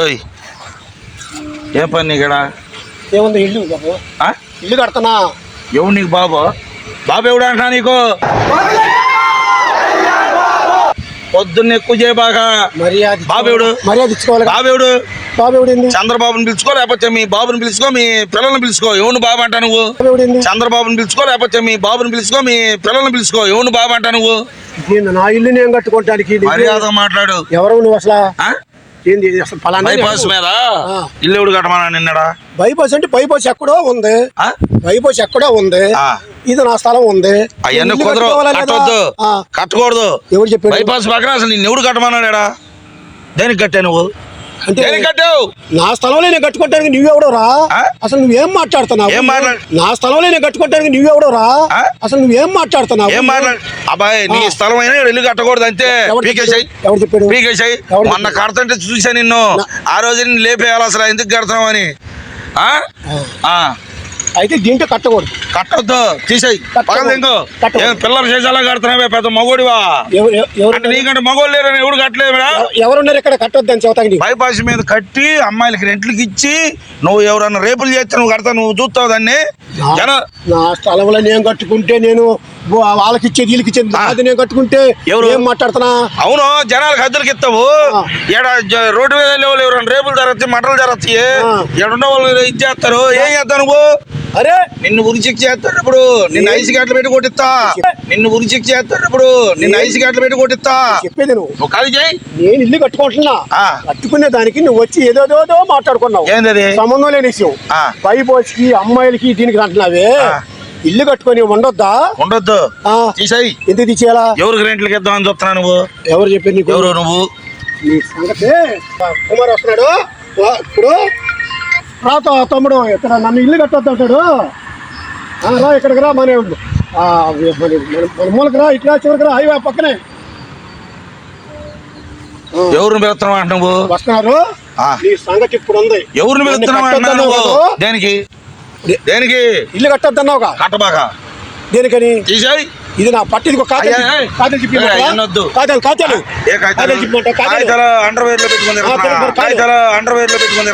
ఓయ్. ఏం పని నీకడా? ఏముంది ఇల్లు బాబు ఆ? ఇల్లు కడుతున్నా. ఎవడు నీకు బాబు? బాబు ఎవడు అంటున్నా నీకు? పొద్దున్న ఎక్కువ చేయబాగా మర్యాద బాబేవుడు? మర్యాద ఇచ్చుకోవాలి. బాబు ఎవడు? బాబు చంద్రబాబుని పిలుచుకో లేకపోతే మీ బాబుని పిలుచుకో మీ పిల్లల్ని పిలుచుకో. ఎవడు బాబు అంటా నువ్వు? చంద్రబాబుని పిలుచుకో లేకపోతే మీ బాబుని పిలుచుకో మీ పిల్లల్ని పిలుచుకో. ఎవడు బాబు అంటా నువ్వు? నా ఇల్లు నేను మర్యాదగా మాట్లాడు. ఎవరు నువ్వు అసలు? ఏంది అసలు బైపాస్ మీద. ఇల్లు ఎవడు కట్టమన్నా నిన్నడా? బైపాస్ అంటే బైపాస్ ఎక్కడో ఉంది. ఆ? బైపాస్ ఎక్కడో ఉంది. ఇది నా స్థలం ఉంది. అవన్నీ? కట్టవద్దు ఆ. కట్టకూడదు. ఎవరు చెప్పాడు? బైపాస్ పక్కన అసలు నిన్ను ఎవడు కట్టమన్నాడా? దేనికి కట్టా నువ్వు? అంటే నా స్థలంలో నేను కట్టుకోవటానికి నువ్వెవడో రా? అసలు నువ్వేం మాట్లాడుతున్నావు నా స్థలంలో నేను కట్టుకోవటానికి నువ్వెవడో రా? అసలు నువ్వేం మాట్లాడుతున్నావు ఏం మాట్లాడు అబ్బాయి నీ. స్థలం అయినా ఇల్లు కట్టకూడదు అంతే ఎవరు చెప్పాడు? ఎవరు మొన్న? కడతంటే చూసా నిన్ను ఆ రోజు నిన్ను లేపేయాలి అసలు ఎందుకు కడతావు అని. అయితే దీంట్లో కట్టకూడదు. కట్టొద్దు తీసేయి. పిల్లల చేసేలా కడుతున్నావే పెద్ద మగోడివా? నీకంటే మగోళ్ళు లేరని ఎవడు కట్టలేదురా ఎవ- ఎవరున్నారు ఇక్కడ? కట్టొద్దని చెబుతాండి బైపాస్ మీద కట్టి అమ్మాయిలకి రెంట్లకి ఇచ్చి నువ్వు ఎవరన్నా రేపులు చేస్తే నువ్వు కడతా నువ్వు చూస్తావు దాన్ని? నా స్థలంలో నేను కట్టుకుంటే నేను వాళ్ళకి ఇచ్చేది వీళ్ళకి ఇచ్చేది నేను కట్టుకుంటే ఎవరు? ఏం మాట్లాడుతున్నా? అవును జనాలకు హద్దులకి ఇస్తావు. ఏడ రోడ్డు మీద ఎవరైనా రేపులు జరగచ్చు మటలు జరగచ్చు. ఏడున్న వాళ్ళు ఇది చేస్తారు. ఏం చేస్తావు నువ్వు? అరే! నిన్ను ఉరి శిక్ష చేస్తాడు ఇప్పుడు. నిన్ను? ఐసు గంటలు పెట్టి కొట్టిస్తా. నిన్ను ఉరి శిక్ష చేస్తాడు ఇప్పుడు. నిన్ను? ఐసు గంటలు పెట్టి కొట్టిస్తా. చెప్పేది నువ్వు. కాదు చేయి. నేను ఇల్లు కట్టుకుంటున్నా. కట్టుకునే దానికి నువ్వు వచ్చి ఏదోదో మాట్లాడుకున్నావు. సంబంధం లేని విషయం. ఆ. పైపోచ్కి అమ్మాయిలకి దీనికి అంటున్నావే. ఇల్లు కట్టుకొని ఉండొద్దా? ఉండొద్దు. ఆ. తీసాయి. ఎందుకు తీసేయాలా? ఎవరికి రెంట్లకి ఇద్దాం అని చెప్తున్నా నువ్వు? ఎవరు చెప్పారు నీకు? ఎవరు నువ్వు? నీ సంగతి. ఆ, కుమార్ వస్తున్నాడు. ఇప్పుడు. రాతో తమ్ముడు ఇక్కడ నన్ను ఇల్లు కట్టొద్దు అంటాడు. రా ఇక్కడికి రా మన మన మూలకి రా ఇట్లా చివరికి రా హైవే పక్కనే. ఎవరిని పిలుస్తున్నావు అంట నువ్వు? వస్తున్నారు. నీ సంగతి ఇప్పుడు ఉంది. ఎవరిని పిలుస్తున్నావు? దేనికి? దేనికి? ఇల్లు కట్టొద్దన్నావుగా? కట్టబాక. దేనికని? తీసాయి. ఇది నా పట్టిది కాదు అయ్యా, ఏయ్. చెప్పి ఏయ్, ఎన్నొద్దు. కాదు కాదు ఏ కాగితాలు కాగితాలు చెప్పమంటా, కాగితాలు. కాగితాలు అండర్ వేర్లో పెట్టుకుని ఆ, పెట్టుకో, కాగితాలు. కాగితాలు అండర్ వేర్లో పెట్టుకుని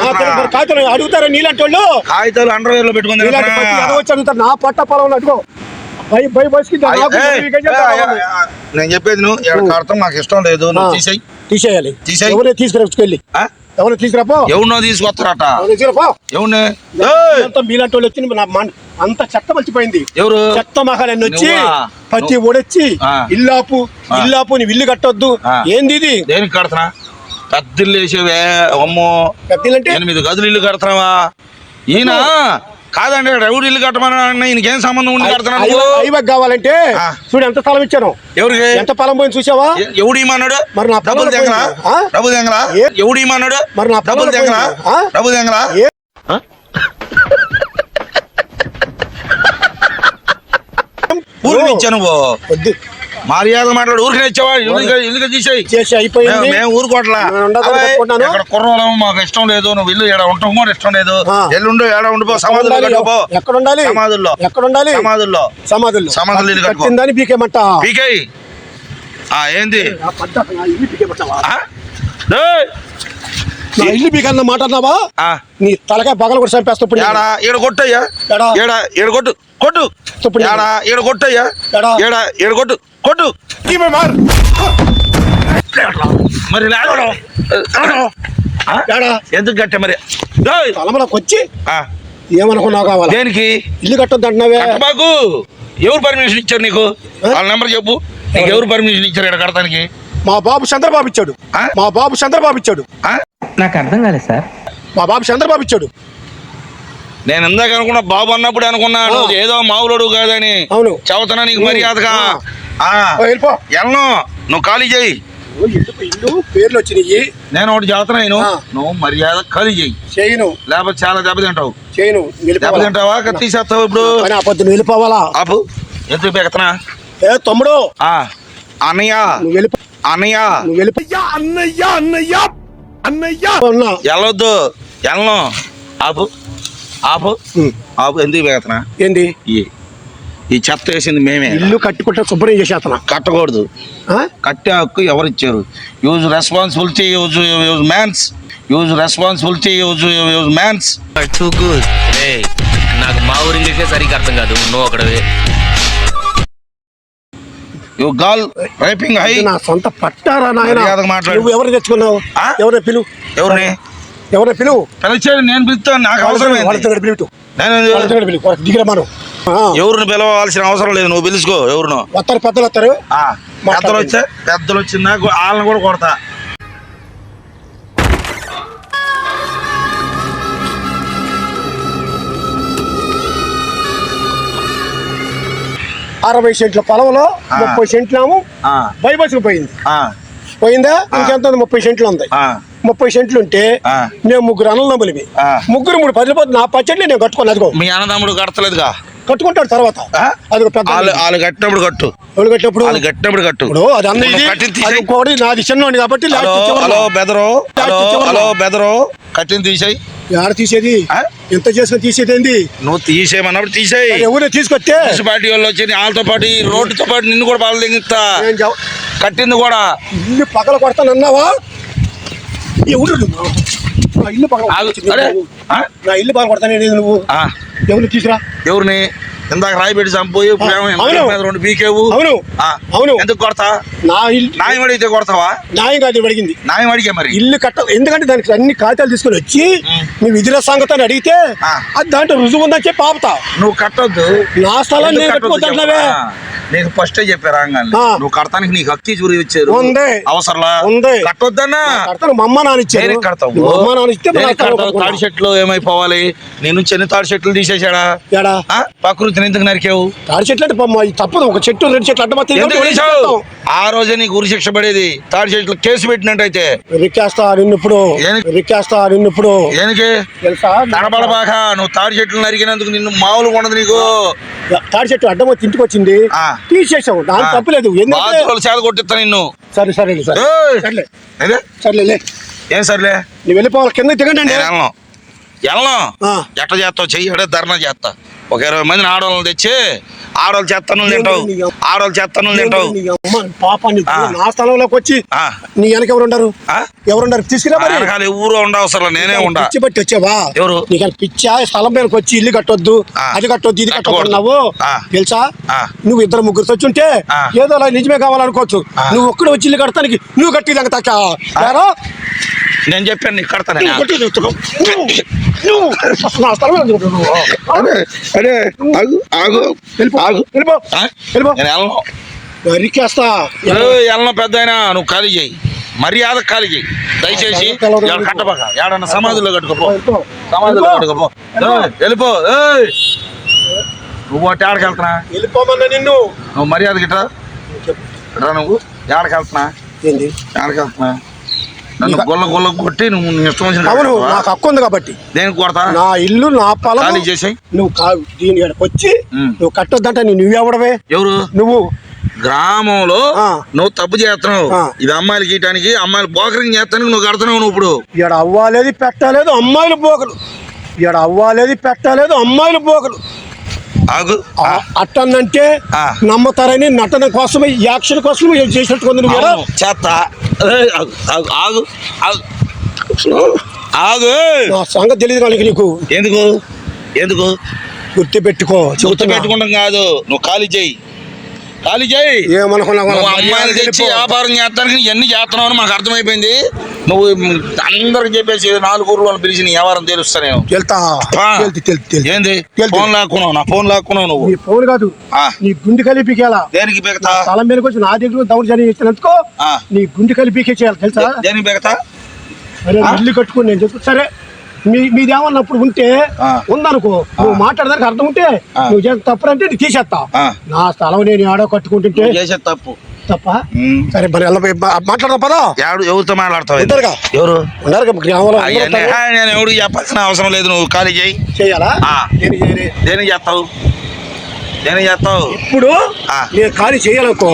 కాదు అడుగుతారా నీలాంటి వాళ్ళు కాగితాలు అండర్ వేర్లో పెట్టుకుని నీలాంటి పట్టి ఎదవచ్చి అడుగుతారు? నా పట్ట పొలం అడుగో? నేను చెప్పేది నువ్వు కడతాం నాకు ఇష్టం లేదు నువ్వు. తీసేయి. తీసేయాలి. తీసేయ్. ఎవరిని ఎవరిని తీసుకురాపో? ఎవరినో తీసుకొస్తారట. ఎవరిని మీలాంటి వాళ్ళు వచ్చి అంత చెత్త మర్చిపోయింది ఎవరు? చెత్త మహాలని వచ్చి ఒడొచ్చి ఆ. ఇల్లాపు. ఇల్లాపు నీ ఇల్లు కట్టొద్దు. ఏంది ఇది? దేనికి కడతానా పెద్దలు వేసేవే అమ్మో. పెద్దలంటే ఎనిమిది గదులు ఇల్లు కడతావా ఈయన? కాదండి ఎవరు ఇల్లు కట్టమని ఈయనకేం సంబంధం ఉండి కడతానా నువ్వు? ఐవక్ కావాలంటే ఆ. చూడు ఎంత స్థలం ఇచ్చాను. ఎవరికి? ఎంత పొలం పోయింది చూసావా? ఎవడు ఇమ్మన్నాడు మరి నా డబ్బులు. ఆ? డబ్బులు తెంగరా? ఏ- ఎవడు ఇమ్మన్నాడు మరి నా డబ్బులు. ఆ? డబ్బులు తెంగరా? ఏ- ఊరికి ఇచ్చా నువ్వు? వద్దు. మర్యాద మాట్లాడు ఊరికి ఇచ్చావా? ఇల్లుగా తీసేయి. చేసి అయిపోయింది. మేము అనుకుంటున్నాను. ఇక్కడ కుర్రోళ్ళం మాకు ఇష్టం లేదు నువ్వు ఇల్లు ఏడ ఉంటాం కూడా ఇష్టం లేదు. ఎల్లుండు ఏడ ఉండిపో? ఎక్కడ సమాధులు ఉండాలి? కట్టుకో. ఎక్కడ ఉండాలి? సమాధుల్లో. ఎక్కడ ఉండాలి? సమాధుల్లో. సమాధుల్లో. సమాధుల్లో ఇల్లు కట్టుకో. పీకేమంట పీకై ఆ ఏంది? ఇల్లు పీకన్న మాట అన్నావా ఆ, నీ తలకాయ పగలు కూడా చంపేస్తా ఇప్పుడు ఏడా? ఈడ కొట్టయ్యా? ఏడా? ఏడ? కొట్టు. కొట్టు. ఇప్పుడు ఏడా ఈడ కొట్టయ్యా? ఏడా? ఏడ కొట్టు. కొట్టు. మరి? ఏడా? ఎందుకు కట్టే మరి? వచ్చి ఏమనుకున్నావు కావాలా? దేనికి? ఇల్లు కట్టొద్దు అంటున్నావే కట్టబాకు ఎవరు పర్మిషన్ ఇచ్చారు నీకు? వాళ్ళ నెంబర్ చెప్పు. నీకు ఎవరు? పర్మిషన్ ఇచ్చారు ఇక్కడ కడతానికి? మా బాబు చంద్రబాబు ఇచ్చాడు? మా బాబు చంద్రబాబు ఇచ్చాడు? నాకు అర్థం కాలేదు సార్. మా బాబు చంద్రబాబు ఇచ్చాడు. నేను ఇందాక అనుకున్నా బాబు అన్నప్పుడు అనుకున్నాను. ఏదో మావులోడు కాదని అవును. చదువుతున్నా నీకు మర్యాదగా ఎల్లను నువ్వు ఖాళీ చేయి ఇల్లు? పేర్లు వచ్చినాయి. నేను ఒకటి చదువుతున్నా. నువ్వు మర్యాద ఖాళీ చేయి చేయను. లేకపోతే చాలా దెబ్బతింటావు చేయను. వెళ్ళిపోవాలా? దెబ్బతింటావా తీసేస్తావు ఇప్పుడు. నువ్వు వెళ్ళిపోవాలా? ఆపు. ఎందుకు పెడతానా ఏ తమ్ముడు. ఆ. అన్నయ్య. నువ్వు వెళ్ళిపో. అన్నయ్య. నువ్వు వెళ్ళిపో. అన్నయ్య అన్నయ్య అన్నయ్య. అన్నా. వెళ్ళొద్దు వెళ్ళను ఆపు. ఆపు. ఆపు ఎందుకు పెడతానా ఏంది? ఈ ఈ చెత్త వేసింది మేమే. ఇల్లు కట్టుకుంటే శుభ్రం చేసేతనా కట్టకూడదు. కట్టే హక్కు ఎవరు ఇచ్చారు? Use responsibility use use man's use responsibility use use man's too good నాకు మా ఊరి ఇంగ్లీషే సరిగ్గా అర్థం కాదు. నువ్వు ఒకడవే యు గర్ల్ రైపింగ్ హై నా సొంత పట్టారా నాయన? మాట్లాడు. నువ్వు ఎవరు తెచ్చుకున్నావు? ఆ? ఎవరిని పిలువు? ఎవరిని? ఎవరిని పిలువు? పిలిచాడు నేను పిలుస్తాను నాకు అవసరం ఏంది? వాళ్ళతో పిలువు. నేను వాళ్ళతో పిలువు. వాళ్ళకి దిగిర మనం ఎవరిని పిలవాల్సిన అవసరం లేదు నువ్వు పిలుచుకో ఎవరినో. వస్తారు పెద్దలు వస్తారు. ఆ, పెద్దలు వచ్చే పెద్దలు వచ్చిందా వాళ్ళని కూడా కొడతా. అరవై సెంట్ల పొలంలో. ముప్పై సెంట్లేమో ఆ, బైబస్కి పోయింది. ఆ, పోయిందా? ఇంకెంత? ముప్పై సెంట్లు ఉంది. ఆ, ముప్పై సెంట్లు ఉంటే. మేము ముగ్గురు అన్నదమ్ములవి. ముగ్గురు మూడు పది రూపాయలు నా పచ్చడి నేను కట్టుకోను అదిగో. మీ అన్నదమ్ముడు కడతలేదుగా? కట్టుకుంటాడు తర్వాత. ఆ? అదిగో పెద్ద వాళ్ళు వాళ్ళు కట్టినప్పుడు కట్టు. ఎవరు కట్టినప్పుడు వాళ్ళు కట్టినప్పుడు కట్టు. అది అన్న ఇది అది. ఇంకోటి నాది చిన్నోడి కాబట్టి హలో బెదరు హలో బెదరు కట్టింది తీసేయి. యాడ తీసేది? ఎంత చేసుకుని తీసేది ఏంది? నువ్వు తీసేయమన్నప్పుడు తీసేయి. ఎవరు తీసుకొస్తే? మున్సిపాలిటీ వాళ్ళు వచ్చి వాళ్ళతో పాటు రోడ్డుతో పాటు నిన్ను కూడా బాగా దిగుతా నేను కట్టింది కూడా. ఇల్లు పగల కొడతాను అన్నావా ఎవరు నువ్వు? నా ఇల్లు పగల? నా ఇల్లు పగల కొడతాను నువ్వు. ఎవరు తీసురా ఎవరిని? ఇందాక రాయి పెట్టి చంపోయి రెండు పీకేవు. అవును. అవును. ఎందుకు కొడతా? నా ఇల్లు న్యాయం అడిగితే కొడతావా? న్యాయం కాదు అడిగింది న్యాయం అడిగే మరి. ఇల్లు కట్ట ఎందుకంటే దానికి అన్ని కాగితాలు తీసుకొని వచ్చి మీ విధుల సంగతి అడిగితే ఆ. అది దాంట్లో రుజువు ఉందని చెప్పి ఆపుతా. నువ్వు కట్టొద్దు. నా స్థలాన్ని నేను కట్టుకోవద్దంటున్నావే నీకు ఫస్టే చెప్పారు రాగానే. నువ్వు కడతానికి నీకు హక్కి చూరి ఇచ్చారు. అవసరంలా? ఉంది. కట్టొద్దన్నా? కడతావు. తాడి చెట్లు ఏమైపోవాలి? నీ నుంచి ఎన్ని తాడి చెట్లు తీసేశాడా? ఏడా? ప్రకృతిని ఎందుకు నరికావు? తాడి చెట్లు అంటే పాపం అది తప్పదు. ఒక చెట్టు రెండు చెట్లు అడ్డమత్తి ఎందుకు ఆ రోజే నీకు ఉరి శిక్ష పడేది. తాడి చెట్లు కేసు పెట్టినట్టయితే. రిక్కేస్తా నిన్ను ఇప్పుడు. ఏనికి? రిక్కేస్తా నిన్ను ఇప్పుడు. దేనికి తెలుసా? కనబడబాక నువ్వు తాడి చెట్లు నరికినందుకు నిన్ను మామూలుగా ఉండదు నీకు. తాడి చెట్టు అడ్డం వచ్చి ఇంటికి వచ్చింది. ఆ. తీసేసావు. దాని. తప్పలేదు. ఎందుకంటే బాత్రూలు చేద కొట్టిస్తా నిన్ను. సరే సరే సరే. ఏయ్! సర్లే. ఏదే? సర్లే లే. ఏం సర్లే? నువ్వు వెళ్ళిపోవాలి. కింద దిగండి అండి. నేను వెళ్ళను. వెళ్ళను. ఆ. ఎట్ట చేస్తావు? చెయ్యి అడే ధర్నా చేస్తా. ఒక ఇరవై మందిని ఆడవాళ్ళని తెచ్చి ఆడవాళ్ళు చేస్తాను తింటావు ఆడవాళ్ళు చేస్తాను తింటావు ఆ. నా స్థలంలోకి వచ్చి. నీ వెనక ఎవరు ఉండరు ఆ? ఎవరున్నారు తీసుకురా ఊరు ఉండవసరం నేనే ఉండా పిచ్చి పట్టి వచ్చావా ఎవరు? నీకు పిచ్చా స్థలం మీదకి వచ్చి ఇల్లు కట్టొద్దు. అది కట్టొద్దు ఇది కట్టకూడదు. తెలుసా. నువ్వు ఇద్దరు ముగ్గురు వచ్చుంటే. ఏదో అలా నిజమే కావాలనుకోవచ్చు. నువ్వు ఒక్కడు వచ్చి ఇల్లు కడతానికి నువ్వు కట్టి యారో? నేను చెప్పాను నీకు కడతాను. ఆగు ఆగు ఆగు. నేను వెళ్ళను. పెద్ద నువ్వు ఖాళీ చేయి. మర్యాద ఖాళీ చేయి. దయచేసి కట్టబాక ఏడన్నా సమాధిలో కట్టుకోపో. వెళ్ళిపో. సమాధిలో కట్టుకోపో. వెళ్ళిపో. ఏయ్. నువ్వు అటు ఏడకి వెళ్తున్నా? వెళ్ళిపోమన్నా నిన్ను. నువ్వు మర్యాద గిట్రా? నువ్వు. ఏడకి వెళ్తున్నా? ఏడకి వెళ్తున్నా? నన్ను గొల్ల గొల్ల కొట్టి నువ్వు ఇష్టం వచ్చిన అవును కట్టుకోవా? నాకు హక్కు ఉంది కాబట్టి దేనికి కొడతా నా ఇల్లు నా పొలం ఖాళీ చేసేయ్. నువ్వు కా- దీని ఇక్కడికి వచ్చి. నువ్వు కట్టొద్దంటే నీ నువ్వెవడవే ఎవరు నువ్వు గ్రామంలో. నువ్వు తప్పు చేస్తున్నావు. ఇది అమ్మాయిలు గీయటానికి అమ్మాయిలు బోకరింగ్ చేస్తానికి నువ్వు కడుతున్నావు నువ్వు ఇప్పుడు ఇక్కడ అవ్వాలేదు పెట్టలేదు అమ్మాయిలు పోకలు ఇక్కడ అవ్వాలేదు పెట్టలేదు అమ్మాయిలు ఆ. అట్టనంటే. నమ్మతారని నటన కోసమే యాక్షన్ కోసమే చేసినట్టుకుంది నువ్వు చేత ఆగు, ఆగు, నా సంగతి తెలియదు వాళ్ళకి నీకు. ఎందుకు? ఎందుకు? గుర్తు పెట్టుకో గుర్తు పెట్టుకుంటాం కాదు. నువ్వు ఖాళీ చేయి. ఖాళీ చేయి. ఏమనుకున్నావు? అమ్మాయిలు తెచ్చి. వ్యాపారం చేస్తానికి ఎన్ని చేస్తున్నావు అని మాకు అర్థమైపోయింది. నువ్వు అందరికి చెప్పేసి నాలుగు ఊరు వాళ్ళు పిలిచి నీ వ్యవహారం తెలుస్తా నేను. ఏంది. ఫోన్ లాక్కున్నావు నా ఫోన్ లాక్కున్నావు నువ్వు. ఫోన్ కాదు. నీ గుండె కలిపికేలా దేనికి బెగతా స్థలం మీదకి వచ్చి నా దగ్గర దౌర్జన్యం చేసినందుకో ఆ. నీ గుండె కలిపికే చేయాలి తెలుసా? దేనికి బెగతా? ఇల్లు కట్టుకుని నేను చెప్పు సరే మీ మీదేమన్నప్పుడు ఉంటే ఆ. ఉందనుకో నువ్వు మాట్లాడదానికి అర్థం ఉంటే. నువ్వు చేసిన తప్పు అంటే నేను తీసేస్తా. నా స్థలం నేను ఆడో కట్టుకుంటుంటే చేసే తప్పు. తప్ప. సరే మరి మాట్లాడదా పదా ఎవడు ఎవరితో మాట్లాడతావు ఇది? ఇద్దరుగా. ఎవరు ఉన్నారు గ్రామంలో నేను ఎవడు చెప్పాల్సిన అవసరం లేదు నువ్వు ఖాళీ చేయి చేయాలా. దేనికి చేస్తావు దేనికి చేస్తావు ఇప్పుడు. నేను ఖాళీ చేయాలనుకో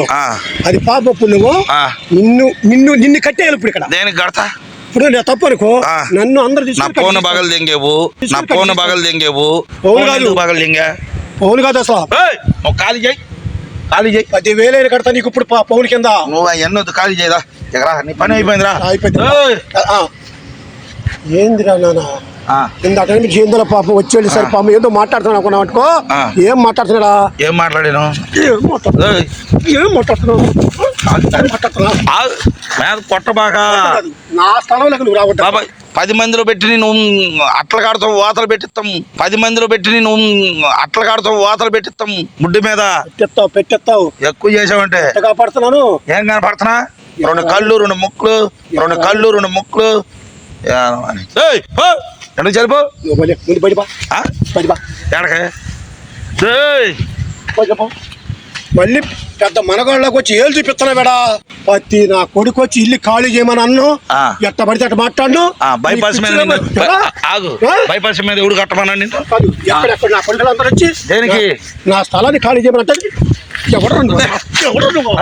అది పాపప్పు నువ్వు. నిన్ను నిన్ను నిన్ను కట్టేయాలి ఇప్పుడు ఇక్కడ దేనికి కడతా ఇప్పుడు నేను తప్పు అనుకో ఆ. నన్ను అందరు నా ఫోన్. బగలు దెంగేవు నా ఫోన్. బగలు దెంగేవు ఫోన్ కాదు. బగలు దెంగా పౌన్ కాదు అసలు ఖాళీ చేయి ఖాళీ చేయి. పదివేలు అయిన కడతా నీకు ఇప్పుడు ప- పౌన్ కింద. నువ్వు అవన్నీ వద్దు ఖాళీ చేయరా. ఎగరా నీ పని అయిపోయిందిరా. అయిపోయింది. ఏయ్, ఆ. ఏందిరా నాన్న? ఆ, ఇంత టైం ఏందో పాపం వచ్చేది సరే పాపం ఏందో మాట్లాడుతున్నావు అనుకున్నావు అనుకో. ఏం మాట్లాడుతున్నాడా? ఏం మాట్లాడాను? ఏం మాట్లాడుతున్నావు ఏయ్, ఏం మాట్లాడుతున్నావు కాదు. నా స్థలంలోకి నువ్వు రావద్దు. బాబాయ్. పది మందిలో పెట్టి నువ్వు అట్ల కాడుతో వాతలు పెట్టిస్తాం పది మందిలో పెట్టి నువ్వు అట్ల కాడుతో వాతలు పెట్టిస్తాం ముడ్డి మీద పెట్టేస్తావు పెట్టేస్తావు ఎక్కువ చేసావంటే ఎంత కాపాడుతున్నాను. ఏం కనపడుతున్నా? రెండు కళ్ళు రెండు ముక్కులు రెండు కళ్ళు రెండు ముక్కులు. ఎందుకు బా. ఎడకే. మళ్ళీ పెద్ద మనగాళ్ళకి వచ్చి ఏళ్ళు చూపిస్తున్నావు వేడా పత్తి నా కొడుకు వచ్చి ఇల్లు ఖాళీ చేయమని అన్ను. ఎట్ట పడితే అట్ట మాట్లాడు బైపాస్ మీద ఆగు. బైపాస్ మీద కాదు ఎక్కడెక్కడ నా కొడుకులు అందరూ వచ్చి? దేనికి? నా స్థలాన్ని ఖాళీ చేయమని అంటే ఎవడు?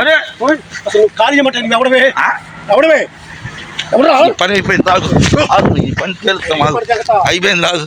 అరే అసలు ఖాళీ చేయమంటే ఎవడవే? ఎవడవే? పని అయిపోయింది ఆగు. ఈ పని అయిపోయింది ఆగు.